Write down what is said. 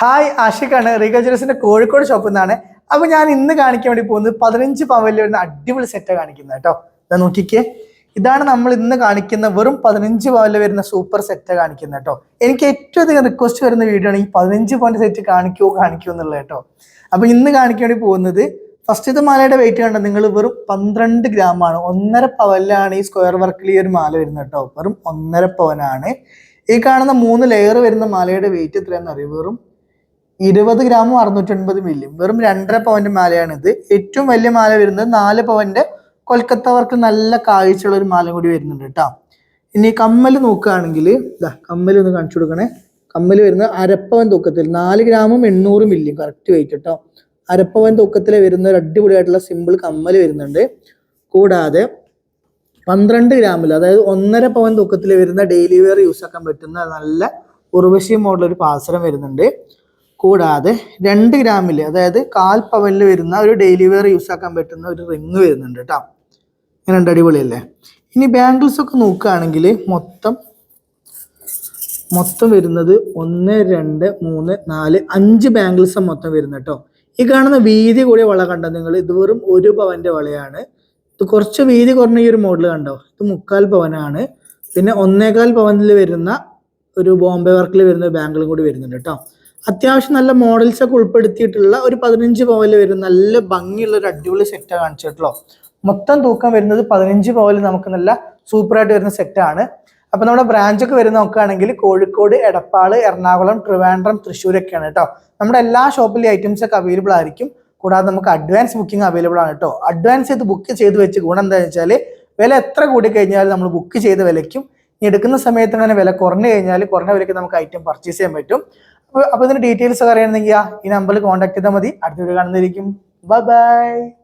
Hi ആഷിഖാണ്. Regal ജ്വല്ലേഴ്സിന്റെ കോഴിക്കോട് ഷോപ്പിൽ നിന്നാണ് അപ്പൊ ഞാൻ ഇന്ന് കാണിക്കാൻ വേണ്ടി പോകുന്നത് പതിനഞ്ച് പവനിൽ വരുന്ന അടിപൊളി സെറ്റാണ് കാണിക്കുന്നത് കേട്ടോ. ഇതാ നോക്കിക്കേ. ഇതാണ് നമ്മൾ ഇന്ന് കാണിക്കുന്ന വെറും പതിനഞ്ച് പവനിൽ വരുന്ന സൂപ്പർ സെറ്റ് കാണിക്കുന്നത് കേട്ടോ. എനിക്ക് ഏറ്റവും അധികം റിക്വസ്റ്റ് വരുന്ന വീഡിയോ ആണ് ഈ പതിനഞ്ച് പവന്റെ സെറ്റ് കാണിക്കുമോ കാണിക്കുമോ എന്നുള്ളത് കേട്ടോ. അപ്പൊ ഇന്ന് കാണിക്കാൻ വേണ്ടി പോകുന്നത് ഫസ്റ്റത്തെ മാലയുടെ വെയിറ്റ് കണ്ടോ? നിങ്ങൾ വെറും പന്ത്രണ്ട് ഗ്രാം ആണ്. ഒന്നര പവനിലാണ് ഈ സ്ക്വയർ വർക്കിൽ ഈ ഒരു മാല വരുന്നത് കേട്ടോ. വെറും ഒന്നര പവനാണ്. ഈ കാണുന്ന മൂന്ന് ലെയർ വരുന്ന മാലയുടെ വെയിറ്റ് എത്രയാണെന്ന് അറിയാം? വെറും ഇരുപത് ഗ്രാമും അറുന്നൂറ്റി അൻപത് മില്ലിയും വെറും രണ്ടര പവന്റെ മാലയാണ് ഇത് ഏറ്റവും വലിയ മാല വരുന്നത് നാല് പവന്റെ കൊൽക്കത്ത വർക്ക് നല്ല കാഴ്ചയുള്ള ഒരു മാല കൂടി വരുന്നുണ്ട് കേട്ടോ ഇനി കമ്മൽ നോക്കുകയാണെങ്കിൽ ഇതാ കമ്മൽ ഒന്ന് കാണിച്ചു കൊടുക്കണേ. കമ്മൽ വരുന്നത് അരപ്പവൻ തൂക്കത്തിൽ നാല് ഗ്രാമും എണ്ണൂറ് മില്ലിയും കറക്റ്റ് വെയിറ്റ് കേട്ടോ അരപ്പവൻ തൂക്കത്തിൽ വരുന്ന ഒരു അടിപൊളിയായിട്ടുള്ള സിമ്പിൾ കമ്മൽ വരുന്നുണ്ട്. കൂടാതെ പന്ത്രണ്ട് ഗ്രാമിൽ അതായത് ഒന്നര പവൻ തൂക്കത്തിൽ വരുന്ന ഡെയിലി വെയർ യൂസ് ആക്കാൻ പറ്റുന്ന നല്ല ഉർവശി മോഡൽ ഒരു പാസരം വരുന്നുണ്ട്. കൂടാതെ രണ്ട് ഗ്രാമിൽ അതായത് കാൽ പവനിൽ വരുന്ന ഒരു ഡെയിലി വെയർ യൂസ് ആക്കാൻ പറ്റുന്ന ഒരു റിങ് വരുന്നുണ്ട് കേട്ടോ ഇങ്ങനെ ഉണ്ട് അടിപൊളിയല്ലേ? ഇനി ബാംഗിൾസ് ഒക്കെ നോക്കുകയാണെങ്കിൽ മൊത്തം മൊത്തം വരുന്നത് ഒന്ന് രണ്ട് മൂന്ന് നാല് അഞ്ച് ബാംഗിൾസ് മൊത്തം വരുന്നത് കേട്ടോ ഈ കാണുന്ന വീതി കൂടിയ വള കണ്ടോ നിങ്ങൾ? ഇത് വെറും ഒരു പവന്റെ വളയാണ്. ഇത് കുറച്ച് വീതി കുറഞ്ഞ ഈ ഒരു മോഡൽ കണ്ടോ? ഇത് മുക്കാൽ പവനാണ്. പിന്നെ ഒന്നേകാൽ പവനിൽ വരുന്ന ഒരു ബോംബെ വർക്കിൽ വരുന്ന ബാംഗിളും കൂടി വരുന്നുണ്ട് കേട്ടോ അത്യാവശ്യം നല്ല മോഡൽസ് ഒക്കെ ഉൾപ്പെടുത്തിയിട്ടുള്ള ഒരു പതിനഞ്ച് പവനിൽ വരും. നല്ല ഭംഗിയുള്ള ഒരു അടിപൊളി സെറ്റ് കാണിച്ചിട്ടുള്ളൂ മൊത്തം തൂക്കം വരുന്നത് പതിനഞ്ച് പവനിൽ നമുക്ക് നല്ല സൂപ്പറായിട്ട് വരുന്ന സെറ്റാണ് അപ്പൊ നമ്മുടെ ബ്രാഞ്ച് ഒക്കെ വരുന്ന നോക്കുകയാണെങ്കിൽ കോഴിക്കോട് എടപ്പാൾ എറണാകുളം ട്രിവാൻഡ്രം തൃശ്ശൂരൊക്കെയാണ് കേട്ടോ. നമ്മുടെ എല്ലാ ഷോപ്പിലെ ഐറ്റംസ് ഒക്കെ അവൈലബിൾ ആയിരിക്കും. കൂടാതെ നമുക്ക് അഡ്വാൻസ് ബുക്കിംഗ് അവൈലബിൾ ആണ് കേട്ടോ. അഡ്വാൻസ് ചെയ്ത് ബുക്ക് ചെയ്ത് വെച്ച് ഗുണം എന്താണെന്ന് വെച്ചാൽ വില എത്ര കൂടി കഴിഞ്ഞാൽ നമ്മൾ ബുക്ക് ചെയ്ത വിലയ്ക്കും എടുക്കുന്ന സമയത്ത് അങ്ങനെ വില കുറഞ്ഞു കഴിഞ്ഞാൽ കുറഞ്ഞ വിലയ്ക്ക് നമുക്ക് ഐറ്റം പർച്ചേസ് ചെയ്യാൻ പറ്റും. അപ്പോൾ ഇതിന്റെ ഡീറ്റെയിൽസ് ഒക്കെ അറിയണമെങ്കിൽ ഈ നമ്പറിൽ കോൺടാക്ട് ചെയ്താൽ മതി. അടുത്ത വീഡിയോ കാണുന്നതായിരിക്കും. Bye bye